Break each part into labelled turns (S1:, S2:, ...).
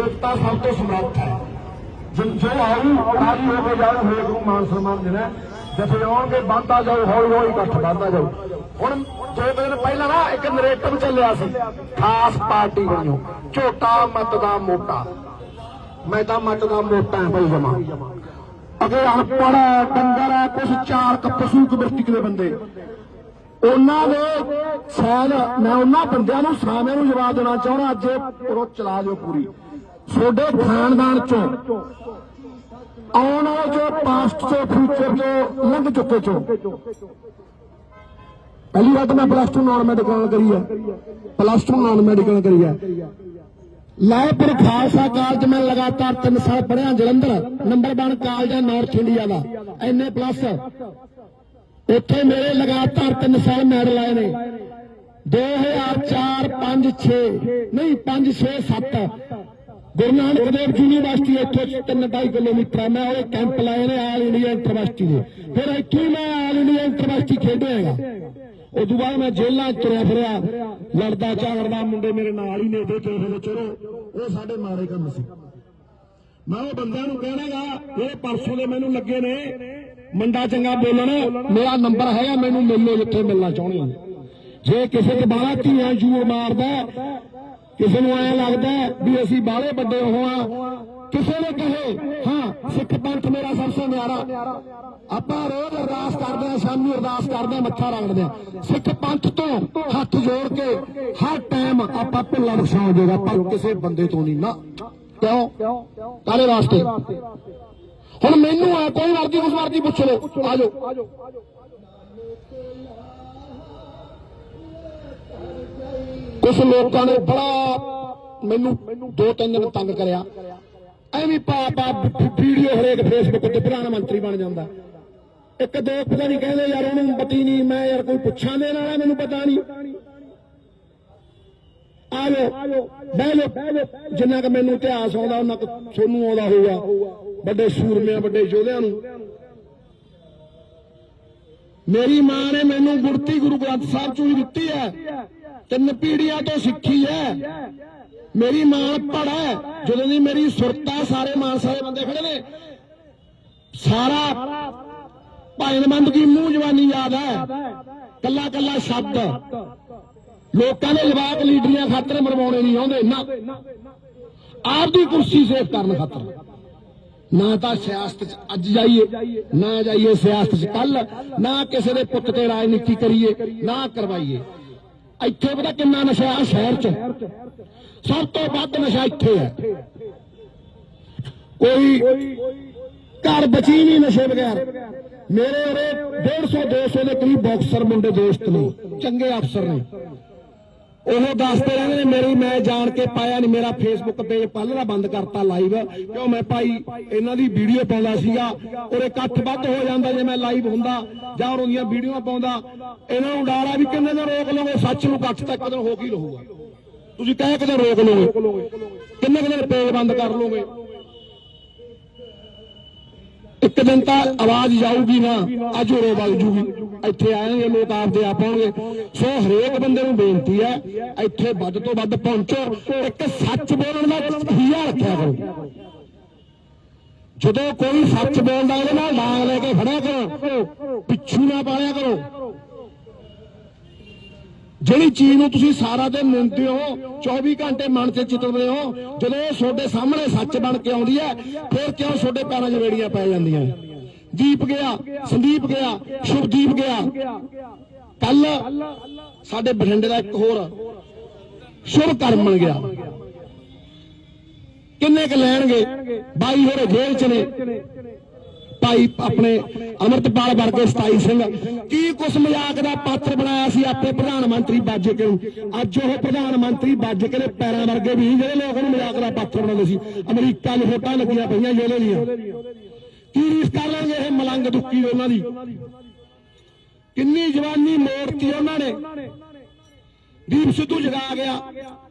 S1: ਏਕਤਾ ਸਭ ਤੋਂ ਸਮਰੱਥ ਹੈ। ਜੋ ਜੋ ਆਉ ਰਾਜੀ ਹੋ ਕੇ ਜਾਓ ਨੂੰ ਮਾਨ ਸਨਮਾਨ ਦੇਣਾ ਜਿੱਥੇ ਆਉਣਗੇ ਬੰਦਾ ਜਾਓ ਹੌਲੀ ਹੌਲੀ ਇਕੱਠ ਵੱਧਦਾ ਜਾਓ ਹੁਣ ਦੋ ਦਿਨ ਪਹਿਲਾਂ ਨਾ ਇੱਕ ਨਰੇਟਿਵ ਚੱਲਿਆ ਸੀ। ਖਾਸ ਪਾਰਟੀ ਵੱਲੋਂ ਝੋਟਾ ਮਤ ਦਾ ਮੋਟਾ। ਮੈਂ ਤਾਂ ਮਤ ਦਾ ਮੋਟਾ ਹਾਂ ਭਾਈ ਜਮਾ। ਅਗੇ ਅਨਪੜ ਡੰਗਰ ਹੈ, ਕੁਛ ਚਾਰ ਕ ਪਸ਼ੂ ਕਬਰਤਿਕ ਦੇ ਬੰਦੇ। ਉਹਨਾਂ ਦੇ ਸ਼ਾਇਦ ਮੈਂ ਉਹਨਾਂ ਬੰਦਿਆਂ ਨੂੰ ਸਾਹਮਣੇ ਨੂੰ ਜਵਾਬ ਦੇਣਾ ਚਾਹੁੰਦਾ, ਅੱਜ ਇਹ ਚਲਾ ਦਿਓ ਪੂਰੀ। ਤੁਹਾਡੇ ਖਾਨਦਾਨ ਚੋਂ, ਆਉਣ ਵਾਲੇ ਜੋ ਪਾਸਟ ਤੋਂ ਫਿਊਚਰ ਤੋਂ ਲੰਘ ਚੁੱਕੇ ਚੋਂ। ਪਹਿਲੀ ਵਾਰ ਮੈਂ ਪਲੱਸ 2 ਨਾਨ ਮੈਡੀਕਲ ਕਰੀ ਹੈ। ਪਲੱਸ 2 ਨਾਨ ਮੈਡੀਕਲ ਕਰੀ ਹੈ। ਲਾਇਪੁਰ ਖਾਲਸਾ ਕਾਲਜ ਮੈਂ ਲਗਾਤਾਰ 3 ਸਾਲ ਪੜਿਆ ਜਲੰਧਰ ਨੰਬਰ 1 ਕਾਲਜ ਹੈ ਨਾਰਥ ਇੰਡੀਆ ਦਾ। ਐਨਏ ਪਲੱਸ ਉੱਥੇ ਮੇਰੇ ਲਗਾਤਾਰ 3 ਸਾਲ ਮੈਡਲ ਆਏ ਨੇ। 2004 5 6 ਨਹੀਂ 5 6 7 ਗੁਰੂ ਨਾਨਕ ਦੇਵ ਯੂਨੀਵਰਸਿਟੀ ਇੱਥੋਂ 3.5 ਕਿਲੋਮੀਟਰ ਹੈ ਮੈਂ ਉਹ ਕੈਂਪ ਲਾਏ ਨੇ ਆਲ ਇੰਡੀਆ ਇੰਟਰਵਰਸਿਟੀ ਦੇ। ਫਿਰ ਇੱਥੋਂ ਮੈਂ ਆਲ ਇੰਡੀਆ ਇੰਟਰਵਰਸਿਟੀ ਖੇਡਿਆ ਹੈਗਾ। ਉਦੋਂ ਬਾਅਦ ਮੈਂ ਜੇਲ੍ਹਾਂ ਤੁਰਿਆ ਫਿਰਿਆ, ਲੜਦਾ ਝਗੜਦਾ, ਮੁੰਡੇ ਮੇਰੇ ਨਾਲ ਹੀ ਨੇ ਇਹਦੇ ਕਿਸੇ ਚਲੋ, ਉਹ ਸਾਡੇ ਮਾੜੇ ਕੰਮ ਸੀ। ਮੈਂ ਉਹ ਬੰਦਿਆਂ ਨੂੰ ਕਹਿਣਾਗਾ ਇਹ ਪਰਸੋਂ ਦੇ ਮੈਨੂੰ ਲੱਗੇ ਨੇ, ਮੰਡਾ ਚੰਗਾ ਬੋਲਣ, ਮੇਰਾ ਨੰਬਰ ਹੈਗਾ, ਮੈਨੂੰ ਮਿਲੋ ਜਿੱਥੇ ਮਿਲਣਾ ਚਾਹੁੰਦੇ ਹੋ ਜੇ ਕਿਸੇ ਤੇ ਬਾਹਲਾ ਧੀਆਂ ਜੂਰ ਮਾਰਦਾ ਕਿਸੇ ਨੂੰ ਐ ਲੱਗਦਾ ਵੀ ਅਸੀਂ ਬਾਹਲੇ ਵੱਡੇ ਹੋਆ ਕਿਸੇ ਨੇ ਕਹੇ, ਹਾਂ, ਸਿੱਖ ਪੰਥ ਮੇਰਾ ਸਭ ਤੋਂ ਨਿਆਰਾ। ਆਪਾਂ ਰੋਜ਼ ਅਰਦਾਸ ਕਰਦੇ ਆ ਸ਼ਾਮੀ ਅਰਦਾਸ ਕਰਦੇ ਆ ਮੱਥਾ ਰਗੜਦੇ ਆ ਸਿੱਖ ਪੰਥ ਤੋਂ ਹੱਥ ਜੋੜ ਕੇ ਹਰ ਟਾਈਮ ਆਪਾਂ ਭੁੱਲਾ ਬਖਸ਼ਾਉ ਜੇਗਾ ਪਰ ਕਿਸੇ ਬੰਦੇ ਤੋਂ ਨਹੀਂ ਨਾ। ਕਿਉਂ? ਕਾਲੇ ਵਾਸਤੇ? ਹੁਣ ਮੈਨੂੰ ਆ ਕੋਈ ਮਰਜ਼ੀ ਉਸ ਮਰਜ਼ੀ ਪੁੱਛ ਲਓ। ਆ ਜਾਓ ਲੋਕਾਂ ਨੇ ਬੜਾ ਮੈਨੂੰ ਦੋ ਤਿੰਨ ਦਿਨ ਤੰਗ ਕਰਿਆ। ਐਵੇਂ ਪਾ ਪਾ ਵੀਡੀਓ ਹਰੇਕ ਫੇਸਬੁੱਕ ਤੇ ਪ੍ਰਧਾਨ ਮੰਤਰੀ ਬਣ ਜਾਂਦਾ। ਇੱਕ ਦੋ ਪਤਾ ਨਹੀਂ ਕਹਿੰਦੇ, ਯਾਰ ਉਹਨੂੰ ਪਤੀ ਨਹੀਂ ਮੈਂ ਯਾਰ ਕੋਈ ਪੁੱਛਾਂ ਦੇਣ ਵਾਲਾ, ਮੈਨੂੰ ਪਤਾ ਨਹੀਂ ਆ ਬਹਿ ਲੋ ਜਿੰਨਾ ਕਿ ਮੈਨੂੰ ਇਤਿਹਾਸ ਆਉਂਦਾ, ਉਹਨਾਂ ਕੁ ਤੁਹਾਨੂੰ ਆਉਂਦਾ ਹੋਊਗਾ। ਵੱਡੇ ਸੂਰਮਿਆਂ, ਵੱਡੇ ਯੋਧਿਆਂ ਨੂੰ। ਮੇਰੀ ਮਾਂ ਨੇ ਮੈਨੂੰ ਗੁਰਤੀ ਗੁਰੂ ਗ੍ਰੰਥ ਸਾਹਿਬ ਚੋਂ ਹੀ ਦਿੱਤੀ ਹੈ। ਤਿੰਨ ਪੀੜੀਆਂ ਤੋਂ ਸਿੱਖੀ ਹੈ। ਮੇਰੀ ਮਾਂ ਪੜਾ ਜਦੋਂ ਦੀ ਮੇਰੀ ਸੁਰਤਾ ਸਾਰੇ ਮਾਨਸਾ ਦੇ ਬੰਦੇ ਖੜੇ ਨੇ। ਸਾਰਾ ਭਾਈਨਮੰਦ ਦੀ ਮੂੰਹ ਜਵਾਨੀ ਯਾਦ ਹੈ। ਕੱਲਾ ਕੱਲਾ ਸ਼ਬਦ। ਲੋਕਾਂ ਦੇ ਜਵਾਬ ਲੀਡਰੀਆਂ ਖਾਤਰ ਮਰਵਾਉਣੇ ਨਹੀਂ ਆਉਂਦੇ, ਨਾ। ਆਪ ਦੀ ਕੁਰਸੀ ਸੇਫ ਕਰਨ ਖਾਤਰ। ਨਾ ਤਾਂ ਸਿਆਸਤ ਚ ਅੱਜ ਜਾਈਏ, ਨਾ ਜਾਈਏ ਸਿਆਸਤ ਚ ਕੱਲ ਨਾ ਕਿਸੇ ਦੇ ਪੁੱਤ ਤੇ ਰਾਜਨੀਤੀ ਕਰੀਏ, ਨਾ ਕਰਵਾਈਏ। ਇੱਥੇ ਪਤਾ ਕਿੰਨਾ ਨਸ਼ਾ ਆ ਸ਼ਹਿਰ ਚ? ਸਭ ਤੋਂ ਵੱਧ ਨਸ਼ਾ ਇੱਥੇ ਹੈ ਕੋਈ ਘਰ ਬਚੀ ਨਹੀਂ ਨਸ਼ੇ ਬਗੈਰ। ਮੇਰੇ ਉਰੇ 150 200 ਦੇ ਕਰੀਬ ਬਾਕਸਰ ਮੁੰਡੇ ਦੋਸਤ ਨੇ। ਚੰਗੇ ਅਫਸਰ ਨੇ। ਉਹ ਦੱਸਦੇ ਰਹਿੰਦੇ ਨੇ, ਮੇਰੀ ਮੈਂ ਜਾਣ ਕੇ ਪਾਇਆ ਨਹੀਂ ਮੇਰਾ ਫੇਸਬੁੱਕ ਪੇਜ ਪਹਿਲਾਂ ਦਾ ਬੰਦ ਕਰਤਾ ਲਾਈਵ ਕਿਉਂ ਮੈਂ ਭਾਈ ਇਹਨਾਂ ਦੀ ਵੀਡੀਓ ਪਾਉਂਦਾ ਸੀਗਾ, ਉਹਦੇ ਇਕੱਠ ਵੱਧ ਹੋ ਜਾਂਦਾ ਜੇ ਮੈਂ ਲਾਈਵ ਹੁੰਦਾ, ਜਾਂ ਉਹਨਾਂ ਦੀਆਂ ਵੀਡੀਓਆਂ ਪਾਉਂਦਾ, ਇਹਨਾਂ ਨੂੰ ਡਾਰਾ ਵੀ ਕਿੰਨੇ ਦਿਨ ਰੋਕ ਲਓਗੇ ਸੱਚ ਨੂੰ ਇਕੱਠ ਤੱਕ ਦਿਨ ਹੋ ਕੀ ਰਹੂਗਾ। ਤੁਸੀਂ ਕਹਿ ਕਿਤੇ ਰੋਕ ਲਓਗੇ ਕਿੰਨੇ ਕੁ ਦਿਨ ਪੇਜ ਬੰਦ ਕਰ ਲਓਗੇ ਇੱਕ ਦਿਨ ਤਾਂ ਆਵਾਜ਼ ਜਾਊਗੀ ਨਾ, ਅੱਜ ਉਹ ਵਗ ਜੂਗੀ। ਇੱਥੇ ਆਏਗੇ, ਲੋਕ ਆਪਦੇ ਆਪ ਆਉਣਗੇ। ਸੋ ਹਰੇਕ ਬੰਦੇ ਨੂੰ ਬੇਨਤੀ ਹੈ, ਇੱਥੇ ਵੱਧ ਤੋਂ ਵੱਧ ਪਹੁੰਚੋ। ਇੱਕ ਸੱਚ ਬੋਲਣ ਦਾ ਹੀਆ ਰੱਖਿਆ ਕਰੋ। ਜਦੋਂ ਕੋਈ ਸੱਚ ਬੋਲਦਾ, ਉਹਦੇ ਨਾਲ ਡਾਂਗ ਲੈ ਕੇ ਖੜਿਆ ਕਰੋ। ਪਿੱਛੂ ਨਾ ਪਾਲਿਆ ਕਰੋ। ਜਿਹੜੀ ਚੀਜ਼ ਨੂੰ ਤੁਸੀਂ ਸਾਰਾ ਦਿਨ ਨਿੰਦਦੇ ਹੋ 24 ਘੰਟੇ ਮਨ ਤੇ ਚਿਤਵਦੇ ਹੋ, ਜਦੋਂ ਤੁਹਾਡੇ ਸਾਹਮਣੇ ਸੱਚ ਬਣ ਕੇ ਆਉਂਦੀ ਹੈ, ਫਿਰ ਕਿਉਂ ਤੁਹਾਡੇ ਪੈਰਾਂ 'ਚ ਵੇੜੀਆਂ ਪੈ ਜਾਂਦੀਆਂ? ਦੀਪ ਗਿਆ, ਸੰਦੀਪ ਗਿਆ ਸ਼ੁਭਦੀਪ ਗਿਆ। ਕੱਲ ਸਾਡੇ ਬਠਿੰਡੇ ਦਾ ਇੱਕ ਹੋਰ ਸ਼ੁਭ ਕਰਮਣ ਗਿਆ। ਕਿੰਨੇ ਕ ਲੈਣਗੇ? ਬਾਈ ਹੋਰੇ ਜੇਲ੍ਹ 'ਚ ਨੇ। ਭਾਈ ਆਪਣੇ ਅਮਰਤਪਾਲ ਵਰਗੇ 27 ਸਿੰਘ। ਕੀ ਕੁਛ ਮਜ਼ਾਕ ਦਾ ਪਾਤਰ ਬਣਾਇਆ ਸੀ ਆਪੇ ਪ੍ਰਧਾਨ ਮੰਤਰੀ ਬਾਜੇ ਕੇ ਨੂੰ। ਅੱਜ ਉਹ ਪ੍ਰਧਾਨ ਮੰਤਰੀ ਬਾਜੇ ਕੇ ਦੇ ਪੈਰਾਂ ਵਰਗੇ ਵੀ ਜਿਹੜੇ ਲੋਕ ਉਹਨੂੰ ਮਜ਼ਾਕ ਦਾ ਪਾਤਰ ਬਣਾਉਂਦੇ ਸੀ। ਅਮਰੀਕਾ ਨੂੰ ਫੋਟਾਂ ਲੱਗੀਆਂ ਪਈਆਂ ਜੇਲ੍ਹ ਦੀਆਂ। ਕੀ ਰੀਸ ਕਰ ਲਾਂਗੇ ਇਹ ਮਲੰਗ ਦੁੱਕੀ ਉਹਨਾਂ ਦੀ? ਕਿੰਨੀ ਜਵਾਨੀ ਮੋੜਤੀ ਉਹਨਾਂ ਨੇ? ਦੀਪ ਸਿੱਧੂ ਜਗਾ ਗਿਆ।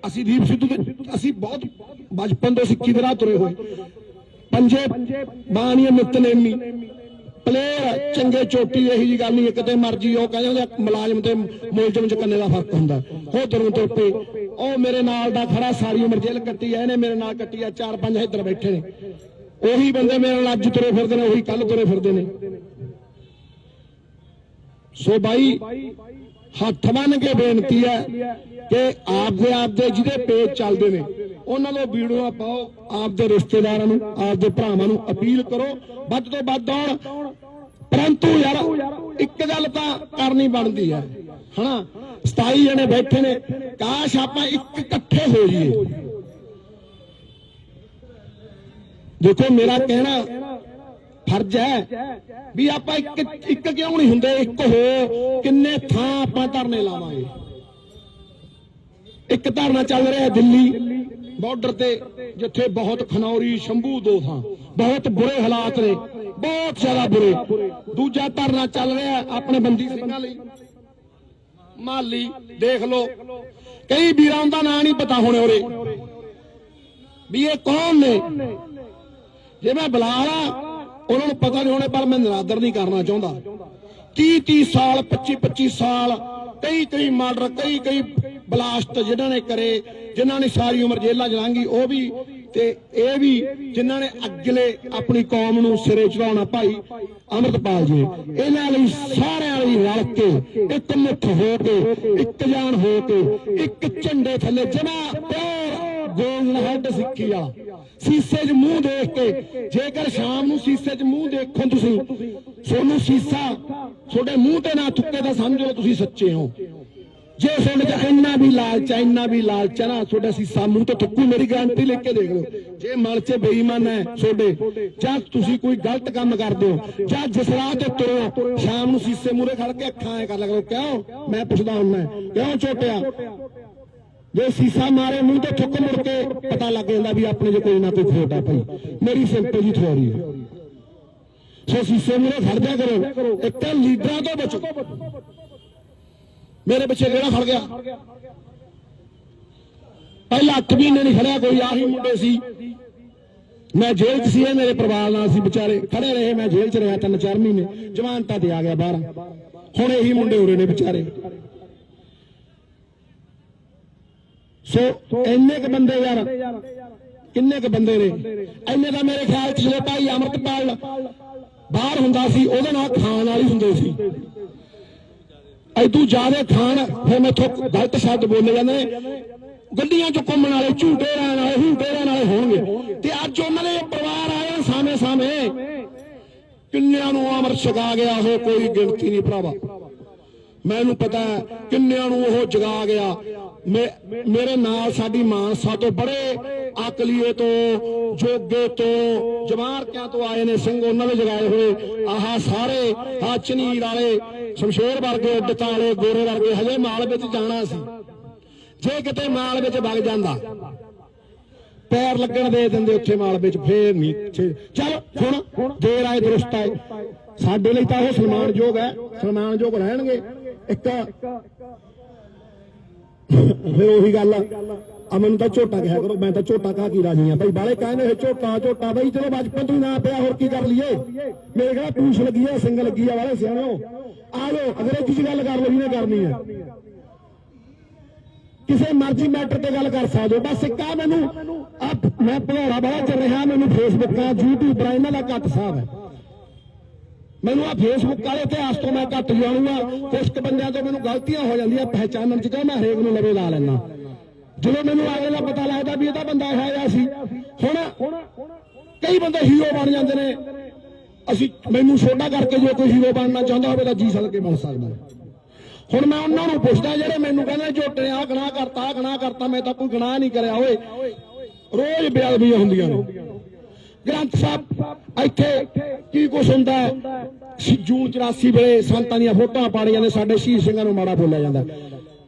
S1: ਅਸੀਂ ਦੀਪ ਸਿੱਧੂ ਦੇ ਅਸੀਂ ਬਹੁਤ ਬਚਪਨ ਤੋਂ ਸਿੱਖੀ ਦੇ ਰਾਹ ਤੁਰੇ ਹੋਏ। ਪੰਜੇ ਬਾਣੀਏ ਨਿਤਨੇਮੀ ਪਲੇਅਰ ਚੰਗੇ ਚੋਟੀ ਇਹੀ ਜੀ ਗੱਲ ਨਹੀਂ ਕਿਤੇ ਮਰਜ਼ੀ ਉਹ ਕਹਿੰਦੇ ਮੁਲਾਜ਼ਮ ਤੇ ਮੁਲਜ਼ਮ ਚ ਕੰਨੇ ਦਾ ਫ਼ਰਕ ਹੁੰਦਾ। ਹੋ ਤਰੋਂ ਤੋਪੇ ਉਹ ਮੇਰੇ ਨਾਲ ਦਾ ਖੜਾ, ਸਾਰੀ ਉਮਰ ਜੇਲ੍ਹ ਕੱਟੀ ਐ ਇਹਨੇ ਮੇਰੇ ਨਾਲ ਕੱਟੀ ਆ, ਚਾਰ ਪੰਜ ਇੱਧਰ ਬੈਠੇ ਨੇ। ਉਹੀ ਬੰਦੇ ਮੇਰੇ ਨਾਲ ਅੱਜ ਤੁਰੇ ਫਿਰਦੇ ਨੇ, ਉਹੀ ਕੱਲ ਤੁਰੇ ਫਿਰਦੇ ਨੇ। ਸੋ ਬਾਈ, ਹੱਥ ਬੰਨ ਕੇ ਬੇਨਤੀ ਹੈ ਕਿ ਆਪਦੇ ਆਪਦੇ ਜਿਹਦੇ ਪੇਜ ਚੱਲਦੇ ਨੇ, ਉਹਨਾਂ ਨੂੰ ਵੀਡੀਓ ਪਾਓ, ਆਪਦੇ ਰਿਸ਼ਤੇਦਾਰਾਂ ਨੂੰ, ਆਪਦੇ ਭਰਾਵਾਂ ਨੂੰ ਅਪੀਲ ਕਰੋ। ਵੱਧ ਤੋਂ ਵੱਧ ਆਉਣ। ਪਰੰਤੂ ਯਾਰ, ਇੱਕ ਗੱਲ ਤਾਂ ਕਰਨੀ ਬਣਦੀ ਹੈ, ਹਨਾ? 27 ਜਣੇ ਬੈਠੇ ਨੇ, ਕਾਸ਼ ਆਪਾਂ ਇੱਕ ਇਕੱਠੇ ਹੋ ਜਾਈਏ। ਦੇਖੋ ਮੇਰਾ ਕਹਿਣਾ ਫਰਜ਼ ਹੈ ਵੀ ਆਪਾਂ ਇੱਕ ਇੱਕ ਕਿਉਂ ਨਹੀਂ ਹੁੰਦੇ? ਇੱਕ ਹੋ, ਕਿੰਨੇ ਥਾਂ ਆਪਾਂ ਧਰਨੇ ਲਾਵਾਂਗੇ? ਇੱਕ ਧਰਨਾ ਚੱਲ ਰਿਹਾ ਦਿੱਲੀ ਬਾਰਡਰ ਤੇ, ਜਿੱਥੇ ਬਹੁਤ ਖਨੌਰੀ, ਸ਼ੰਭੂ ਦੋ ਥਾਂ। ਬਹੁਤ ਬੁਰੇ ਹਾਲਾਤ ਨੇ, ਬਹੁਤ ਜ਼ਿਆਦਾ ਬੁਰੇ। ਦੂਜਾ ਧਰਨਾ ਚੱਲ ਰਿਹਾ ਆਪਣੇ ਬੰਦੀ ਸਿੰਘਾਂ ਲਈ। ਮਾਲੀ ਦੇਖ ਲਓ। ਕਈ ਵੀਰਾਂ ਦਾ ਨਾਂ ਨਹੀਂ ਪਤਾ ਹੋਣੇ ਉਰੇ। ਵੀ ਇਹ ਕੌਣ ਨੇ? ਜੇ ਮੈਂ ਬੁਲਾ ਲਾ, ਉਹਨਾਂ ਨੂੰ ਪਤਾ ਨਹੀਂ ਹੋਣੇ, ਪਰ ਮੈਂ ਨਿਰਾਦਰ ਨਹੀਂ ਕਰਨਾ ਚਾਹੁੰਦਾ। 30 30 ਸਾਲ 25 25 ਸਾਲ, ਕਈ ਕਈ ਮਰਡਰ, ਕਈ ਕਈ ਬਲਾਸਟ ਜਿਨ੍ਹਾਂ ਨੇ ਕਰੇ, ਜਿਨ੍ਹਾਂ ਨੇ ਸਾਰੀ ਉਮਰ ਜੇਲ੍ਹਾਂ ਚ ਉਹ ਵੀ ਤੇ ਇਹ ਵੀ ਜਿਨ੍ਹਾਂ ਨੇ ਅਗਲੇ ਆਪਣੀ ਕੌਮ ਨੂੰ ਸਿਰੇ ਚੜਾਉਣਾ ਭਾਈ ਅਮਰਤਪਾਲ ਜੀ। ਇਹਨਾਂ ਲਈ ਸਾਰਿਆਂ ਲਈ ਰਲ ਕੇ ਇੱਕ ਮੁੱਠ ਹੋ ਕੇ, ਇੱਕ ਜਾਨ ਹੋ ਕੇ, ਇੱਕ ਝੰਡੇ ਥੱਲੇ ਜਮਾ ਪਿਆਰ ਗੋਲ ਹੈਡ ਸਿੱਖੀ ਸੀਸੇ 'ਚ ਮੂੰਹ ਦੇਖ ਕੇ, ਜੇਕਰ ਸ਼ਾਮ ਨੂੰ ਸੀਸੇ 'ਚ ਮੂੰਹ ਦੇਖੋ ਤੁਸੀਂ ਸੋਨੂੰ ਸੀਸਾ ਤੁਹਾਡੇ ਮੂੰਹ ਤੇ ਨਾ ਥੁੱਕੇ ਤਾਂ ਸਮਝੋ ਤੁਸੀਂ ਸੱਚੇ ਹੋ। ਜੇ ਤੁਹਾਡੇ 'ਚ ਇੰਨਾ ਵੀ ਲਾਲਚ ਹੈ ਇੰਨਾ ਵੀ ਲਾਲਚ ਹੈ ਨਾ, ਤੁਹਾਡਾ ਸੀਸਾ ਮੂੰਹ ਤੇ ਥੁੱਕੂ ਮੇਰੀ ਗਾਰੰਟੀ ਲਿਖ ਕੇ ਦੇਖ ਲਓ। ਜੇ ਮਨ 'ਚ ਬੇਈਮਾਨ ਹੈ ਤੁਹਾਡੇ, ਜਾਂ ਤੁਸੀਂ ਕੋਈ ਗਲਤ ਕੰਮ ਕਰਦੇ ਹੋ, ਜਾਂ ਜਿਸ ਰਾਹ ਤੇ ਤੁਰੋ ਸ਼ਾਮ ਨੂੰ ਸੀਸੇ ਮੂਹਰੇ ਖੜ ਕੇ ਅੱਖਾਂ ਐ ਕਰ ਲਗੋ ਕਿਉਂ? ਮੈਂ ਪੁੱਛਦਾ ਹੁੰਨਾ ਕਿਉਂ ਝੋਟਿਆ ਜੇ ਸੀਸਾ ਮਾਰੇ, ਮੂੰਹ ਤੇ ਥੁੱਕ ਮੁੜ ਕੇ ਪਤਾ ਲੱਗ ਜਾਂਦਾ ਵੀ ਆਪਣੇ 'ਚ ਕੋਈ ਨਾ ਕੋਈ ਖੋਟ ਹੈ ਭਾਈ। ਮੇਰੀ ਸਿੰਪਲ ਜੀ ਥਿਉਰੀ ਹੈ। ਸੋ ਸੀਸੇ ਮੂਹਰੇ ਖੜ ਕਰੋ, ਇੱਕ ਤਾਂ ਲੀਡਰਾਂ ਤੋਂ ਬਚੋ। ਮੇਰੇ ਪਿੱਛੇ ਕਿਹੜਾ ਫੜ ਗਿਆ? ਪਹਿਲਾਂ 8 ਮਹੀਨੇ ਨਹੀਂ ਖੜਿਆ, ਕੋਈ ਆਹੀ ਮੁੰਡੇ ਸੀ। ਮੈਂ ਜੇਲ੍ਹ 'ਚ ਸੀ, ਇਹ ਮੇਰੇ ਪਰਿਵਾਰ ਨਾਲ ਸੀ ਵਿਚਾਰੇ। ਖੜੇ ਰਹੇ, ਮੈਂ ਜੇਲ੍ਹ 'ਚ ਰਿਹਾ ਤਿੰਨ ਚਾਰ ਮਹੀਨੇ। ਜਵਾਨਤਾ ਤੇ ਆ ਗਿਆ ਬਾਹਰ। ਹੁਣ ਇਹੀ ਮੁੰਡੇ ਉਰੇ ਨੇ ਵਿਚਾਰੇ। ਸੋ ਇੰਨੇ ਕ ਬੰਦੇ ਯਾਰ, ਕਿੰਨੇ ਕ ਬੰਦੇ ਨੇ? ਇੰਨੇ ਦਾ ਮੇਰੇ ਖਿਆਲ 'ਚ ਜਦੋਂ ਭਾਈ ਅਮਰਤਪਾਲ ਬਾਹਰ ਹੁੰਦਾ ਸੀ, ਉਹਦੇ ਨਾਲ ਖਾਣ ਵਾਲੀ ਹੁੰਦੇ ਸੀ। ਐਦੂ ਜਾਦੇ ਖਾਣ, ਫਿਰ ਮੈਥੋਂ ਗਲਤ ਸ਼ਬਦ ਬੋਲੇ ਜਾਂਦੇ ਨੇ। ਗੱਡੀਆਂ 'ਚ ਘੁੰਮਣ ਵਾਲੇ, ਝੂਟੇ ਰਹਿਣ ਵਾਲੇ ਝੂਟੇ ਰਹਿਣ ਵਾਲੇ ਹੋਣਗੇ। ਤੇ ਅੱਜ ਉਹਨਾਂ ਦੇ ਪਰਿਵਾਰ ਆਏ ਸਾਹਮਣੇ ਸਾਹਮਣੇ। ਕਿੰਨਿਆਂ ਨੂੰ ਅਮਰ ਛਕਾ ਗਿਆ ਉਹ, ਕੋਈ ਗਿਣਤੀ ਨਹੀਂ ਭਰਾਵਾ। ਮੈਨੂੰ ਪਤਾ ਕਿੰਨਿਆਂ ਨੂੰ ਉਹ ਜਗਾ ਗਿਆ। ਮੇਰੇ ਨਾਲ ਸਾਡੀ ਮਾਨਸਾ ਤੋਂ ਬੜੇ ਅਕਲੀਏ ਤੋਂ, ਜੋਗੇ ਤੋਂ, ਜਵਾਰਕਿਆਂ ਤੋਂ ਆਏ ਨੇ, ਸਿੰਘ ਉਹਨਾਂ ਦੇ ਜਗਾਏ ਹੋਏ। ਆਹ ਸਾਰੇ ਆ ਚਨੀਰ ਵਾਲੇ, ਸ਼ਮਸ਼ੇਰ ਵਰਗੇ ਉੱਡਤਾਂ ਗੋਰੇ ਵਰਗੇ, ਹਜੇ ਮਾਲ ਵਿੱਚ ਜਾਣਾ ਸੀ। ਜੇ ਕਿਤੇ ਮਾਲ ਵਿੱਚ ਵਗ ਜਾਂਦਾ, ਪੈਰ ਲੱਗਣ ਦੇ ਦਿੰਦੇ ਉੱਥੇ ਮਾਲ ਵਿੱਚ, ਫੇਰ ਨਹੀਂ ਛੇ- ਚੱਲ, ਹੁਣ ਦੇਰ ਆਏ, ਦਰੁਸਤ ਆਏ। ਸਾਡੇ ਲਈ ਤਾਂ ਉਹ ਸਨਮਾਨਯੋਗ ਹੈ। ਸਨਮਾਨਯੋਗ ਰਹਿਣਗੇ। ਇੱਕ ਫਿਰ ਉਹੀ ਗੱਲ ਆ। ਮੈਨੂੰ ਤਾਂ ਝੋਟਾ ਕਿਹਾ ਕਰੋ, ਮੈਂ ਤਾਂ ਝੋਟਾ ਕਹਾ ਕੀ ਰਾਜੀ ਆ। ਭਾਈ ਬਾਲੇ ਕਹਿੰਦੇ ਇਹ ਝੋਟਾ ਝੋਟਾ, ਬਈ ਚਲੋ ਬਚਪਨ ਤੋਂ ਨਾ ਪਿਆ, ਹੋਰ ਕੀ ਕਰ ਲਈਏ? ਮੇਰੇ ਕਿਹੜਾ ਪੂਛ ਲੱਗੀ ਆ ਸਿੰਗ ਲੱਗੀ ਆ ਵਾਲੇ ਸਿਆਣੋ। ਆ ਜਾਓ, ਅੰਗਰੇਜ਼ੀ ਚ ਗੱਲ ਕਰ ਲਓ ਜਿਹਨੇ ਕਰਨੀ ਹੈ ਕਿਸੇ ਮਰਜ਼ੀ ਮੈਟਰ ਤੇ ਗੱਲ ਕਰ ਸਕਦੇ ਹੋ। ਬਸ ਇੱਕ ਆ ਮੈਨੂੰ, ਆ ਮੈਂ ਭਗੌੜਾ ਬੜਾ ਚੱਲ ਰਿਹਾ, ਮੈਨੂੰ ਫੇਸਬੁੱਕਾਂ ਯੂਟਿਊਬਰਾਂ ਇਹਨਾਂ ਦਾ ਘੱਟ ਸਾਹ ਹੈ। ਮੈਨੂੰ ਆ ਫੇਸਬੁੱਕ ਵਾਲੇ ਇਤਿਹਾਸ ਤੋਂ ਮੈਂ ਘੱਟ ਜਾਣੂਗਾ ਕੁਝ ਕੁ ਬੰਦਿਆਂ ਤੋਂ ਮੈਨੂੰ ਗਲਤੀਆਂ ਹੋ ਜਾਂਦੀਆਂ, ਪਹਿਚਾਨਣ ਚ ਕਿ ਮੈਂ ਹਰੇਕ ਨੂੰ ਲਵੇ ਲਾ ਲੈਣਾ ਜਦੋਂ ਮੈਨੂੰ ਆਗੇ ਦਾ ਪਤਾ ਲੱਗਦਾ ਵੀ ਇਹਦਾ ਬੰਦਾ ਇਹੋ ਜਿਹਾ ਸੀ। ਹੁਣ ਕਈ ਬੰਦੇ ਹੀਰੋ ਬਣ ਜਾਂਦੇ ਨੇ। ਅਸੀਂ ਮੈਨੂੰ ਛੋਟਾ ਕਰਕੇ ਜੇ ਕੋਈ ਹੀਰੋ ਬਣਨਾ ਚਾਹੁੰਦਾ ਹੋਵੇ ਤਾਂ ਜੀ ਸਦਕੇ ਬਣ ਸਕਦਾ। ਹੁਣ ਮੈਂ ਉਹਨਾਂ ਨੂੰ ਪੁੱਛਦਾ, ਜਿਹੜੇ ਮੈਨੂੰ ਕਹਿੰਦੇ ਝੋਟੇ ਆ ਗਨਾਹ ਕਰਤਾ ਆ ਗਨਾਹ ਕਰਤਾ, ਮੈਂ ਤਾਂ ਕੋਈ ਗਨਾਹ ਨਹੀਂ ਕਰਿਆ, ਓਏ। ਰੋਜ਼ ਬੇਅਦਬੀਆਂ ਹੁੰਦੀਆਂ ਨੇ। ਗ੍ਰੰਥ ਸਾਹਿਬ ਇੱਥੇ ਕੀ ਕੁਛ ਹੁੰਦਾ? ਹੈ? ਸੀ- ਜੂਨ 84 ਵੇਲੇ ਸੰਤਾਂ ਦੀਆਂ ਫੋਟੋਆਂ ਪਾੜੀਆਂ ਨੇ ਸਾਡੇ ਸ਼ਹੀਦ ਸਿੰਘਾਂ ਨੂੰ ਮਾੜਾ ਬੋਲਿਆ ਜਾਂਦਾ।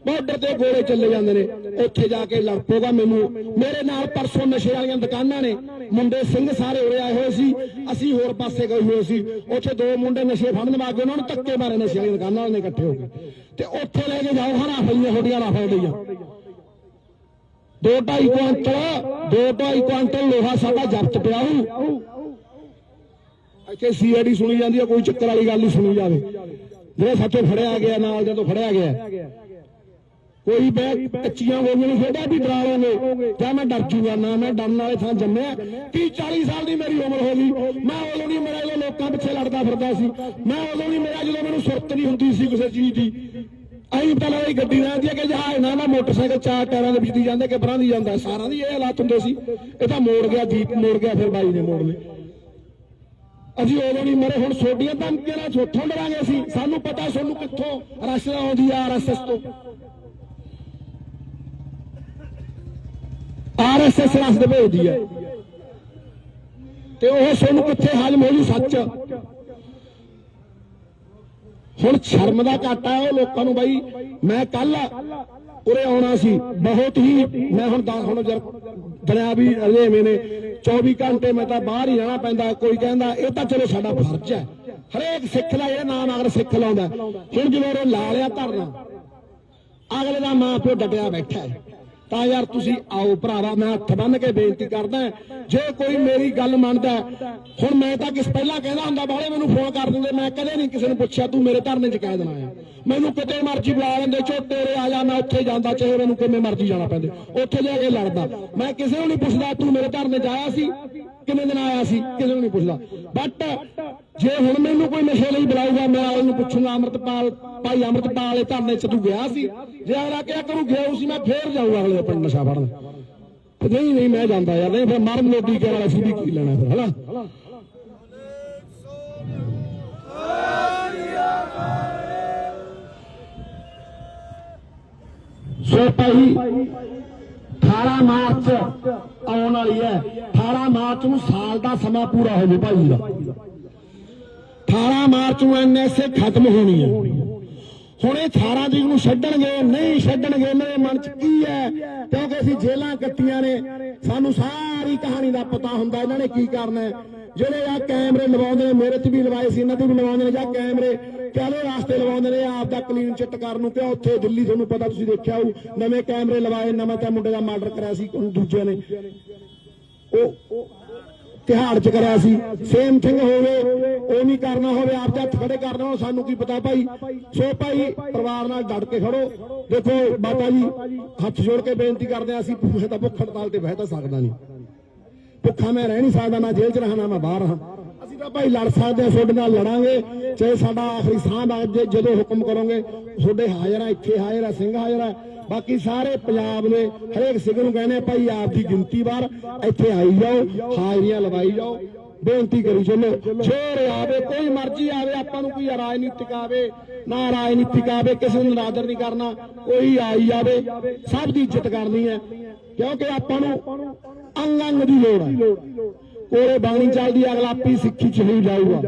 S1: ਬਾਰਡਰ ਤੇ ਗੋਲੇ ਚੱਲੇ ਜਾਂਦੇ ਨੇ। ਉੱਥੇ ਜਾ ਕੇ ਲੜ ਪਊਗਾ ਮੈਨੂੰ। ਮੇਰੇ ਨਾਲ ਪਰਸੋਂ ਨਸ਼ੇ ਵਾਲੀਆਂ ਦੁਕਾਨਾਂ ਨੇ। ਮੁੰਡੇ ਸਿੰਘ ਸਾਰੇ ਉਰੇ ਆਏ ਹੋਏ ਸੀ। ਅਸੀਂ ਹੋਰ ਪਾਸੇ ਗਏ ਹੋਏ ਸੀ। ਉੱਥੇ ਦੋ ਮੁੰਡੇ ਨਸ਼ੇ ਫੜਨ ਵਾਗੇ ਉਹਨਾਂ ਨੂੰ ਧੱਕੇ ਮਾਰੇ ਨਸ਼ੇ ਵਾਲੀਆਂ ਦੁਕਾਨਾਂ ਵਾਲੇ ਨੇ ਇਕੱਠੇ ਹੋ ਕੇ। ਤੇ ਉੱਥੇ ਲੈ ਕੇ ਜਾਓ, ਹਰਾ ਫਲੀਆਂ ਹੋਡੀਆਂ ਲਾ ਫੜਦੀਆਂ ਦੋ ਢਾਈ ਕੁਆਂਟਲ, ਦੋ ਢਾਈ ਕੁਆਂਟਲ ਲੋਹਾ ਸਾਡਾ ਜ਼ਬਤ ਪਿਆ ਹੂੰ ਇੱਥੇ ਸੀਆਈਡੀ ਸੁਣੀ ਜਾਂਦੀ ਹੈ ਕੋਈ ਚੱਕਰ ਵਾਲੀ ਗੱਲ ਨਹੀਂ ਸੁਣੀ ਜਾਵੇ। ਜਿਹੜਾ ਸਾਥੋਂ ਫੜਿਆ ਗਿਆ, ਨਾਲ ਜਦੋਂ ਫੜਿਆ ਗਿਆ, ਕੋਈ ਬੈ ਕੱਚੀਆਂ ਗੋਲੀਆਂ ਖੇਡਿਆ, ਵੀ ਡਰਾ ਲੋਗੇ ਜਾਂ ਮੈਂ ਡਰ ਜੂਗਾ, ਨਾ ਮੈਂ ਡਰਨ ਵਾਲੇ ਥਾਂ ਜੰਮਿਆ। 30 40 ਸਾਲ ਦੀ ਮੇਰੀ ਉਮਰ ਹੋ ਗਈ। ਮੈਂ ਉਦੋਂ ਨਹੀਂ ਮੇਰਾ ਜਦੋਂ ਲੋਕਾਂ ਪਿੱਛੇ ਲੜਦਾ ਫਿਰਦਾ ਸੀ। ਮੈਂ ਉਦੋਂ ਨਹੀਂ ਮੇਰਾ ਜਦੋਂ ਮੈਨੂੰ ਸੁਰਤ ਨਹੀਂ ਹੁੰਦੀ ਸੀ ਕਿਸੇ ਚੀਜ਼ ਦੀ। ਅਸੀਂ ਪਹਿਲਾਂ ਲੱਗਦਾ ਗੱਡੀ ਨਾਲ ਦੀ ਹੈ ਕਿ ਜਹਾਜ਼ ਨਾਲ ਨਾ ਮੋਟਰਸਾਈਕਲ ਚਾਰ ਟਾਇਰਾਂ ਦੇ ਵਿੱਚ ਜਾਂਦੇ, ਕਿ ਪਰਾਂ ਦੀ ਜਾਂਦਾ। ਸਾਰਾਂ ਦੀ ਇਹ ਹਾਲਾਤ ਹੁੰਦੇ ਸੀ। ਇਹ ਤਾਂ ਮੋੜ ਗਿਆ ਦੀਪ ਮੋੜ ਗਿਆ, ਫਿਰ ਬਾਈ ਨੇ ਮੋੜ ਲਏ। ਅਸੀਂ ਉਦੋਂ ਨਹੀਂ ਮਰੇ ਹੁਣ ਸੋਡੀਆਂ ਧਮਕੀਆਂ ਨਾਲ ਸੋਥੋਂ ਡਰਾਂਗੇ ਅਸੀਂ। ਸਾਨੂੰ ਪਤਾ ਸਾਨੂੰ ਕਿੱਥੋਂ ਰਸਤਾ ਆਉਂਦੀ ਆ ਆਰਐਸਐਸ ਤੋਂ। ਆਰਐਸਐਸ ਰਸਤੇ ਭੇਜਦੀ ਹੈ ਤੇ ਉਹ ਸਾਨੂੰ ਕਿੱਥੇ ਹਜਮ ਹੋ ਜੂ ਸੱਚ? ਹੁਣ ਸ਼ਰਮ ਦਾ ਘਾਟਾ ਉਹ ਲੋਕਾਂ ਨੂੰ ਬਾਈ। ਮੈਂ ਕੱਲ ਉਰੇ ਆਉਣਾ ਸੀ। ਬਹੁਤ ਹੀ, ਮੈਂ ਹੁਣ ਦਸ ਹੁਣ ਜਰ ਦਰਿਆ ਵੀ ਰੇਵੇਂ ਨੇ। 24 ਘੰਟੇ ਮੈਂ ਤਾਂ ਬਾਹਰ ਹੀ ਰਹਿਣਾ ਪੈਂਦਾ। ਕੋਈ ਕਹਿੰਦਾ, ਇਹ ਤਾਂ ਚਲੋ ਸਾਡਾ ਫਰਜ਼ ਹੈ। ਹਰੇਕ ਸਿੱਖ ਦਾ ਜਿਹੜਾ ਨਾਮ ਅਗਰ ਸਿੱਖ ਲਾਉਂਦਾ ਹੁਣ ਜਦੋਂ ਉਹ ਲਾ ਲਿਆ ਧਰਨਾ, ਅਗਲੇ ਦਾ ਮਾਂ ਪਿਓ ਡਟਿਆ ਬੈਠਾ ਹੈ। ਤਾਂ ਯਾਰ ਤੁਸੀਂ ਆਓ ਭਰਾਵਾ, ਮੈਂ ਹੱਥ ਬੰਨ ਕੇ ਬੇਨਤੀ ਕਰਦਾ ਜੇ ਕੋਈ ਮੇਰੀ ਗੱਲ ਮੰਨਦਾ ਹੁਣ ਮੈਂ ਤਾਂ ਕਿਸ ਪਹਿਲਾਂ ਕਹਿੰਦਾ ਹੁੰਦਾ ਬਾਲੇ ਮੈਨੂੰ ਫੋਨ ਕਰ ਦਿੰਦੇ, ਮੈਂ ਕਦੇ ਨਹੀਂ ਕਿਸੇ ਨੂੰ ਪੁੱਛਿਆ, ਤੂੰ ਮੇਰੇ ਧਰਨੇ 'ਚ ਕਹਿ ਦੇਣਾ ਆ। ਮੈਨੂੰ ਕਿਤੇ ਮਰਜ਼ੀ ਬੁਲਾ ਲੈਂਦੇ ਚੋ ਤੇਰੇ ਆ ਜਾ, ਮੈਂ ਉੱਥੇ ਜਾਂਦਾ, ਚਾਹੇ ਮੈਨੂੰ ਕਿਵੇਂ ਮਰਜ਼ੀ ਜਾਣਾ ਪੈਂਦੇ, ਉੱਥੇ ਜਾ ਕੇ ਲੜਦਾ। ਮੈਂ ਕਿਸੇ ਨੂੰ ਨਹੀਂ ਪੁੱਛਦਾ, ਤੂੰ ਮੇਰੇ ਧਰਨੇ 'ਚ ਆਇਆ ਸੀ, ਕਿਵੇਂ ਦਿਨ ਆਇਆ ਸੀ, ਕਿਸੇ ਨੂੰ ਨਹੀਂ ਪੁੱਛਦਾ। ਬਟ ਜੇ ਹੁਣ ਮੈਨੂੰ ਕੋਈ ਨਸ਼ੇ ਲਈ ਬੁਲਾਊਗਾ, ਮੈਂ ਉਹਨੂੰ ਪੁੱਛੂਗਾ, ਅਮਰਤਪਾਲ ਭਾਈ ਅਮਰਤਪਾਲ ਇਹ ਧਰਨੇ 'ਚ ਤੂੰ ਗਿਆ ਸੀ। ਜੇ ਅਗਲਾ ਕਿਹਾ ਕਰੂ, ਗਿਆ ਸੀ ਮੈਂ ਫੇਰ ਜਾਊਗਾ ਅਗਲੇ ਪਿੰਡ ਨਸ਼ਾ ਫੜਨ। ਤੇ ਨਹੀਂ ਨਹੀਂ, ਮੈਂ ਜਾਂਦਾ ਯਾਰ, ਨਹੀਂ ਫਿਰ ਮਰਨ ਲੋਟੀ ਕੇ ਵਾਲਾ ਸੀ, ਵੀ ਕੀ ਲੈਣਾ ਫਿਰ, ਹਨਾ? ਸੋ ਭਾਈ 18 ਮਾਰਚ ਆਉਣ ਵਾਲੀ ਹੈ। 18 ਮਾਰਚ ਨੂੰ ਸਾਲ ਦਾ ਸਮਾਂ ਪੂਰਾ ਹੋ ਜੂ ਭਾਈ ਦਾ। 18 ਮਾਰਚ ਨੂੰ ਐਨਐਸਏ ਖਤਮ ਹੋਣੀ ਹੈ। ਹੁਣ ਇਹ 18 ਤਰੀਕ ਨੂੰ ਛੱਡਣਗੇ, ਨਹੀਂ ਛੱਡਣਗੇ, ਮੇਰੇ ਮਨ 'ਚ ਕੀ ਹੈ? ਕਿਉਂਕਿ ਅਸੀਂ ਜੇਲਾਂ ਕੱਟੀਆਂ ਨੇ। ਸਾਨੂੰ ਸਾਰੀ ਕਹਾਣੀ ਦਾ ਪਤਾ ਹੁੰਦਾ, ਇਹਨਾਂ ਨੇ ਕੀ ਕਰਨਾ ਜਿਹੜੇ ਆ ਕੈਮਰੇ ਲਵਾਉਂਦੇ ਨੇ, ਮੇਰੇ ਚ ਵੀ ਲਵਾਏ ਸੀ, ਇਹਨਾਂ ਤੇ ਵੀ ਲਵਾਉਂਦੇ ਨੇ। ਜਾਂ ਕੈਮਰੇ ਕਾਲੇ ਵਾਸਤੇ ਲਵਾਉਂਦੇ ਨੇ? ਆਪ ਦਾ ਕਲੀਨ ਚਿੱਟ ਕਰਨ ਨੂੰ ਕਿ ਉੱਥੇ ਦਿੱਲੀ ਤੁਹਾਨੂੰ ਪਤਾ ਤੁਸੀਂ ਦੇਖਿਆ ਹੋਊ, ਨਵੇਂ ਕੈਮਰੇ ਲਵਾਏ, ਨਵਾਂ ਤਾਂ ਮੁੰਡੇ ਦਾ ਮਰਡਰ ਕਰਿਆ ਸੀ ਦੂਜਿਆਂ ਨੇ। ਉਹ ਤਿਹਾੜ ਚ ਕਰਿਆ ਸੀ। ਸੇਮ ਥਿੰਗ ਹੋਵੇ, ਉਹ ਨਹੀਂ ਕਰਨਾ ਹੋਵੇ, ਆਪ ਦੇ ਹੱਥ ਖੜੇ ਕਰਨਾ ਹੋਵੇ, ਸਾਨੂੰ ਕੀ ਪਤਾ ਭਾਈ? ਸੋ ਭਾਈ, ਪਰਿਵਾਰ ਨਾਲ ਡਟ ਕੇ ਖੜੋ। ਦੇਖੋ ਬਾਬਾ ਜੀ, ਹੱਥ ਜੋੜ ਕੇ ਬੇਨਤੀ ਕਰਦੇ ਆ ਅਸੀਂ ਭੁੱਖੇ ਤਾਂ ਭੁੱਖ ਹੜਤਾਲ ਤੇ ਬਹਿ ਤਾਂ ਸਕਦਾ ਨਹੀਂ। ਭੁੱਖਾ ਮੈਂ ਰਹਿ ਨਹੀਂ ਸਕਦਾ, ਮੈਂ ਜੇਲ੍ਹ ਚ ਰਹਾਂ ਨਾ ਮੈਂ ਬਾਹਰ ਰਹਾਂ ਅਸੀਂ ਤਾਂ ਭਾਈ ਲੜ ਸਕਦੇ ਹਾਂ, ਤੁਹਾਡੇ ਨਾਲ ਲੜਾਂਗੇ। ਚਾਹੇ ਸਾਡਾ ਆਖਰੀ ਸਾਹ ਦਾ ਜਦੋਂ ਹੁਕਮ ਕਰੋਗੇ, ਤੁਹਾਡੇ ਹਾਜ਼ਰ ਆ ਇੱਥੇ ਹਾਜ਼ਰ ਆ ਸਿੰਘ ਹਾਜ਼ਰ ਆ ਬਾਕੀ ਸਾਰੇ ਪੰਜਾਬ ਦੇ ਹਰੇਕ ਸਿੰਘ ਨੂੰ ਕਹਿੰਦੇ ਭਾਈ ਆਪ ਦੀ ਗਿਣਤੀ ਵਾਰ ਇੱਥੇ ਆਈ ਜਾਓ, ਹਾਜ਼ਰੀਆਂ ਲਵਾਈ ਜਾਓ, ਬੇਨਤੀ ਕਰੀ ਚੱਲੋ। ਜੋਰ ਆਵੇ, ਕੋਈ ਮਰਜ਼ੀ ਆਵੇ, ਆਪਾਂ ਨੂੰ ਕੋਈ ਰਾਜਨੀਤਿਕ ਆਵੇ, ਨਾ ਰਾਜਨੀਤਿਕ ਆਵੇ, ਕਿਸੇ ਨੂੰ ਨਾਦਰ ਨਹੀਂ ਕਰਨਾ, ਕੋਈ ਆਈ ਜਾਵੇ, ਸਭ ਦੀ ਇੱਜ਼ਤ ਕਰਨੀ ਹੈ। ਕਿਉਂਕਿ ਆਪਾਂ ਨੂੰ ਅੰਗ ਅੰਗ ਦੀ ਲੋੜ ਹੈ। ਕੋਲੇ ਬਾਣੀ ਚੱਲਦੀ ਅਗਲਾ ਆਪੀ ਸਿੱਖੀ ਚ ਹੀ ਜਾਊਗਾ।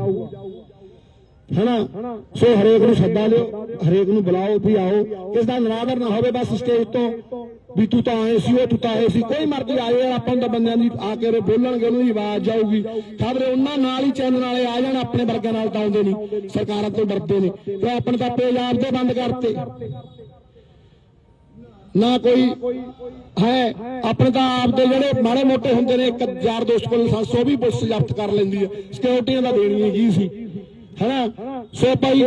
S1: ਹਨਾ? ਸੋ ਹਰੇਕ ਨੂੰ ਸੱਦਾ ਲਿਓ, ਹਰੇਕ ਨੂੰ ਬੁਲਾਓ, ਵੀ ਆਓ। ਕਿਸ ਦਾ ਨਰਾਦਰ ਨਾ ਹੋਵੇ, ਬਸ ਸਟੇਜ ਤੋਂ। ਵੀ ਤੂੰ ਤਾਂ ਆਏ ਸੀ, ਉਹ ਤੂੰ ਤਾਂ ਆਏ ਸੀ। ਕੋਈ ਮਰਜ਼ੀ ਆਏ ਯਾਰ, ਆਪਾਂ ਤਾਂ ਬੰਦਿਆਂ ਦੀ ਆ ਕੇ ਬੋਲਣਗੇ, ਉਹਨਾਂ ਦੀ ਆਵਾਜ਼ ਜਾਊਗੀ। ਖਬਰੇ ਉਹਨਾਂ ਨਾਲ ਹੀ ਚੈਨਲ ਵਾਲੇ ਆ ਜਾਣ, ਆਪਣੇ ਵਰਗਾਂ ਨਾਲ ਤਾਂ ਆਉਂਦੇ ਨਹੀਂ। ਸਰਕਾਰਾਂ ਤੋਂ ਡਰਦੇ ਨੇ। ਤੇ ਆਪਣੇ ਤਾਂ ਪੇਜ ਆਪਦੇ ਬੰਦ ਕਰਤੇ। ਨਾ ਕੋਈ ਹੈ, ਆਪਣੇ ਤਾਂ ਆਪ ਦੇ ਜਿਹੜੇ ਮਾੜੇ ਮੋਟੇ ਹੁੰਦੇ ਨੇ, ਇੱਕ ਯਾਰ ਦੋਸਤ ਕੋਲ ਲਾਇਸੈਂਸ ਉਹ ਵੀ ਪੁਲਿਸ ਜ਼ਬਤ ਕਰ ਲੈਂਦੀ ਹੈ। ਸਿਕਿਉਰਿਟੀਆਂ ਦਾ ਦੇਣੀ ਹੈ ਜੀ ਸੀ? ਹੈਨਾ? ਸੋ ਭਾਈ,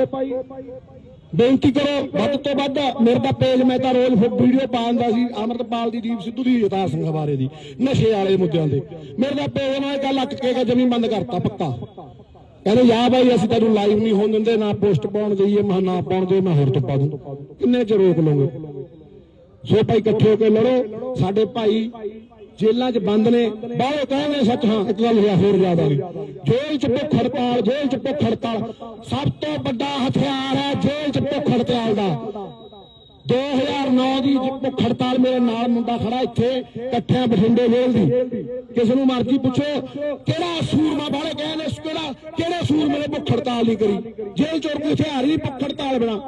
S1: ਬੇਨਤੀ ਕਰੋ, ਵੱਧ ਤੋਂ ਵੱਧ ਮੇਰੇ ਦਾ ਪੇਜ ਮੈਂ ਤਾਂ ਰੋਜ਼ ਵੀਡੀਓ ਪਾਉਂਦਾ ਸੀ, ਅਮਰਤਪਾਲ ਦੀ ਦੀਪ ਸਿੱਧੂ ਦੀ ਜਤਾ ਸਿੰਘ ਬਾਰੇ ਦੀ, ਨਸ਼ੇ ਵਾਲੇ ਮੁੱਦਿਆਂ ਦੇ ਮੇਰੇ ਦਾ ਪੇਜ ਨਾਲ ਗੱਲ ਅੱਕ ਕੇ ਜਮੀ ਬੰਦ ਕਰਤਾ, ਪੱਕਾ। ਕਹਿੰਦੇ ਯਾ ਭਾਈ, ਅਸੀਂ ਤੈਨੂੰ ਲਾਈਵ ਨਹੀਂ ਹੋਣ ਦਿੰਦੇ, ਨਾ ਪੋਸਟ ਪਾਉਣ ਦਈਏ, ਮੈਂ ਨਾ ਪਾਉਣ ਦੇ, ਮੈਂ ਹੋਰ ਤੋਂ ਪਾ ਦੂੰ। ਕਿੰਨੇ ਚ ਰੋਕ ਲਓਗੇ ਸੋ ਭਾਈ, ਇਕੱਠੇ ਹੋ ਕੇ ਲੜੋ। ਸਾਡੇ ਭਾਈ ਜੇਲ੍ਹਾਂ 'ਚ ਬੰਦ ਨੇ। ਬਾਹਰੋਂ ਕਹਿੰਦੇ ਸੱਚ, ਹਾਂ, ਇੱਕ ਗੱਲ ਹੋਇਆ, ਹੋਰ ਜ਼ਿਆਦਾ ਨਹੀਂ। ਜੇਲ੍ਹ 'ਚ ਭੁੱਖ ਹੜਤਾਲ, ਜੇਲ੍ਹ 'ਚ ਭੁੱਖ ਹੜਤਾਲ। ਸਭ ਤੋਂ ਵੱਡਾ ਹਥਿਆਰ ਹੈ ਜੇਲ੍ਹ 'ਚ ਭੁੱਖ ਹੜਤਾਲ ਦਾ। 2009 ਦੀ ਭੁੱਖ ਹੜਤਾਲ ਮੇਰੇ ਨਾਲ ਮੁੰਡਾ ਖੜਾ ਇੱਥੇ, ਇਕੱਠਿਆਂ ਬਠਿੰਡੇ ਜੇਲ੍ਹ ਦੀ। ਕਿਸੇ ਨੂੰ ਮਰਜ਼ੀ ਪੁੱਛੋ, ਕਿਹੜਾ ਸੂਰਮਾ ਵਾਲੇ ਗਏ ਨੇ, ਕਿਹੜਾ, ਕਿਹੜੇ ਸੂਰਮੇ ਨੇ ਭੁੱਖ ਹੜਤਾਲ ਨਹੀਂ ਕਰੀ? ਜੇਲ੍ਹ ਚੋਰ ਕੋਈ ਹਥਿਆਰ ਹੀ ਭੁੱਖ ਹੜਤਾਲ ਬਣਾ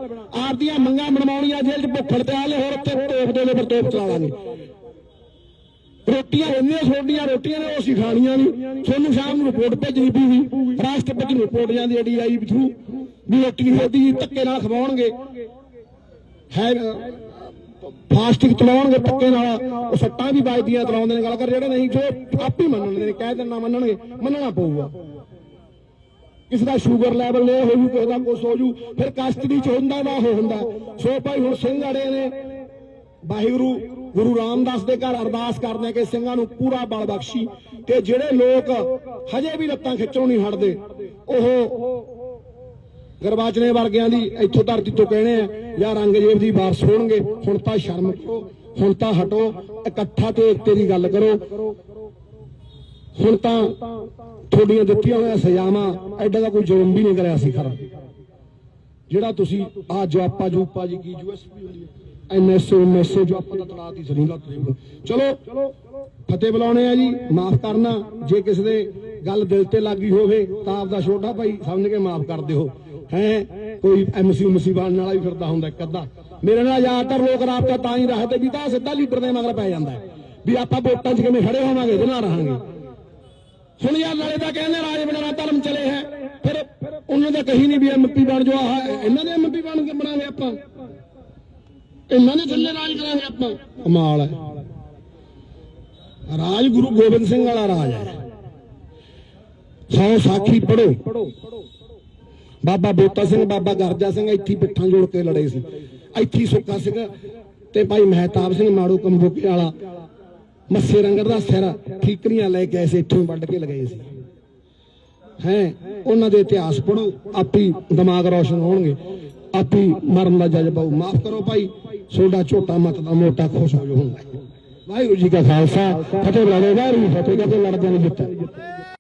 S1: ਆਪਦੀਆਂ ਮੰਗਾਂ ਮਨਵਾਉਣੀਆਂ ਜੇਲ੍ਹ 'ਚ ਭੁੱਖ ਹੜਤਾਲ ਨੇ, ਹੋਰ ਉੱਥੇ ਤੋਪ ਦੇ ਉੱਪਰ ਤੋਪ ਚਲਾ ਰੋਟੀਆਂ, ਇੰਨੀਆਂ ਛੋਟੀਆਂ ਰੋਟੀਆਂ ਨੇ, ਉਹ ਅਸੀਂ ਖਾਣੀਆਂ ਨਹੀਂ। ਤੁਹਾਨੂੰ ਸ਼ਾਮ ਨੂੰ ਰਿਪੋਰਟ ਭੇਜਣੀ ਪਊਗੀ ਰਾਸ਼ਟਰਪਤੀ ਨੂੰ ਰਿਪੋਰਟ ਜਾਂਦੀ ਹੈ ਡੀਆਈ ਥਰੂ, ਵੀ ਰੋਟੀ ਨਹੀਂ ਖਾਦੀ ਧੱਕੇ ਨਾਲ ਖਵਾਉਣਗੇ। ਹੈ ਫਾਸਟਿੰਗ ਚਲਾਉਣਗੇ ਧੱਕੇ ਨਾਲ, ਉਹ ਸੱਟਾਂ ਵੀ ਵੱਜਦੀਆਂ ਚਲਾਉਂਦੇ ਨੇ, ਗੱਲ ਕਰ, ਜਿਹੜੇ ਨਹੀਂ, ਜੋ ਆਪ ਹੀ ਮੰਨਣਗੇ ਨੇ, ਕਹਿ ਦੇਣਾ ਮੰਨਣਗੇ, ਮੰਨਣਾ ਪਊਗਾ। ਕਿਸੇ ਦਾ ਸ਼ੂਗਰ ਲੈਵਲ ਲੋ ਹੋ ਜੂ ਕਿਸੇ ਦਾ ਕੁਛ ਹੋ ਜੂ ਫਿਰ ਕਸਟਡੀ ਚ ਹੁੰਦਾ ਦਾ ਉਹ ਹੁੰਦਾ। ਸੋ ਭਾਈ, ਹੁਣ ਸਿੰਘ ਅੜੇ ਨੇ,
S2: ਵਾਹਿਗੁਰੂ ਗੁਰੂ ਰਾਮਦਾਸ ਦੇ ਘਰ ਅਰਦਾਸ ਕਰਦੇ ਆ ਕਿ ਸਿੰਘਾਂ ਨੂੰ ਪੂਰਾ ਬਲ ਬਖਸ਼ੀ ਤੇ ਜਿਹੜੇ ਲੋਕ ਹਜੇ ਵੀ ਲੱਤਾਂ ਖਿੱਚਣੋਂ ਨਹੀਂ ਹਟਦੇ, ਉਹ ਗਰਬਾਚਨੇ ਵਰਗਿਆਂ ਦੀ ਇੱਥੋਂ ਧਰਤੀ ਤੋਂ ਕਹਿਣੇ ਆ ਜਾਂ ਰੰਗਜੇਬ ਦੀ ਵਾਰਸ ਹੋਣਗੇ, ਹੁਣ ਤਾਂ ਸ਼ਰਮ ਕਰੋ, ਹੁਣ ਤਾਂ ਹਟੋ, ਇਕੱਠਾ ਤੇ ਏਕਤੇ ਦੀ ਗੱਲ ਕਰੋ। ਹੁਣ ਤਾਂ ਤੁਹਾਡੀਆਂ ਦਿੱਤੀਆਂ ਹੋਈਆਂ ਸਜ਼ਾਵਾਂ, ਐਡਾ ਦਾ ਕੋਈ ਜ਼ੁਲਮ ਵੀ ਨਹੀਂ ਕਰਿਆ ਸੀ ਖਰਾ। ਜਿਹੜਾ ਤੁਸੀਂ ਆ ਜਾਪਾ ਜੂਪਾ ਜੀ ਕੀ ਯੂਐਸਪੀ ਹੁੰਦੀ ਹੈ? ਐਨਐਸਓ ਐਮਐਸਓ ਜੋ ਆਪਾਂ ਦਾ ਤਲਾਤੀ ਸਰੀਂਗਾ ਚਲੋ, ਫਤਿਹ ਬੁਲਾਉਣੇ ਆ ਜੀ, ਮਾਫ ਕਰਨਾ, ਜੇ ਕਿਸੇ ਦੇ ਗੱਲ ਦਿਲ ਤੇ ਲੱਗੀ ਹੋਵੇ, ਤਾਂ ਆਪਦਾ ਛੋਟਾ ਭਾਈ ਸਮਝ ਕੇ ਮਾਫ ਕਰ ਦਿਓ। ਹੈ, ਕੋਈ ਐਮਸੀ ਉਮਸੀ ਵਾਲਾ ਵੀ ਫਿਰਦਾ ਹੁੰਦਾ ਇੱਕ ਮੇਰੇ ਨਾਲ ਜ਼ਿਆਦਾਤਰ ਲੋਕ ਰਾਬਤਾ ਤਾਂ ਹੀ ਰੱਖਦੇ ਵੀ ਤਾਂ ਸਿੱਧਾ ਲੀਡਰ ਦੇ ਮਗਰ ਪੈ ਜਾਂਦਾ ਵੀ ਆਪਾਂ ਵੋਟਾਂ 'ਚ ਕਿਵੇਂ ਖੜੇ ਹੋਵਾਂਗੇ ਇਹਦੇ ਨਾਲ ਰਹਾਂਗੇ। ਸੁਣ ਯਾਰ ਨਾਲੇ ਤਾਂ ਕਹਿੰਦੇ ਰਾਜ ਬਣਾ ਧਰਮ ਚਲੇ ਹੈ, ਫਿਰ ਉਹਨਾਂ ਦਾ ਕਹੀ ਨਹੀਂ ਵੀ ਐਮਪੀ ਬਣ ਜਾਓ, ਆਹ, ਇਹਨਾਂ ਦੇ ਐਮਪੀ ਬਣ ਕੇ ਬਣਾਂਗੇ ਆਪਾਂ। ਇਹਨਾਂ ਨੇ ਥੱਲੇ ਰਾਜ ਕਰਾਂਗੇ ਆਪਾਂ ਕਮਾਲ ਹੈ। ਰਾਜ ਗੁਰੂ ਗੋਬਿੰਦ ਸਿੰਘ ਵਾਲਾ ਰਾਜ ਹੈ। ਸੌ ਸਾਖੀ ਪੜੋ ਬਾਬਾ ਬੋਤਾ ਸਿੰਘ, ਬਾਬਾ ਗਰਜਾ ਸਿੰਘ ਇੱਥੇ ਪਿੱਠਾਂ ਜੋੜ ਕੇ ਲੜੇ ਸੀ। ਇੱਥੇ ਸੁੱਕਾ ਸਿੰਘ ਤੇ ਭਾਈ ਮਹਿਤਾਬ ਸਿੰਘ ਮਾੜੂ ਕੰਬੋਕੇ ਵਾਲਾ ਮੱਸੇ ਰੰਗਰ ਦਾ ਸਿਰ ਠੀਕਰੀਆਂ ਲੈ ਕੇ ਐਸੇ ਇੱਥੋਂ ਵੱਢ ਕੇ ਲਗਾਏ ਸੀ। ਹੈ, ਉਹਨਾਂ ਦੇ ਇਤਿਹਾਸ ਪੜੋ ਆਪੀ ਦਿਮਾਗ ਰੌਸ਼ਨ ਹੋਣਗੇ। ਆਪੀ ਮਰਨ ਦਾ ਜਜ਼ਬਾ ਆਊ। ਮਾਫ ਕਰੋ ਭਾਈ। ਸੋਡਾ ਝੋਟਾ ਮਤ ਦਾ ਮੋਟਾ ਖੁਸ਼ ਹੋ ਜੋ ਹੁੰਦਾ ਵਾਹਿਗੁਰੂ ਜੀ ਕਾ ਖਾਲਸਾ, ਫਤਿਹ ਬੁਲਾਵੇ ਵਾਹਿਗੁਰੂ ਜੀ ਫਤਿਹ ਕਰਦੇ ਲੜਦਿਆਂ ਨਹੀਂ ਜਿੱਤ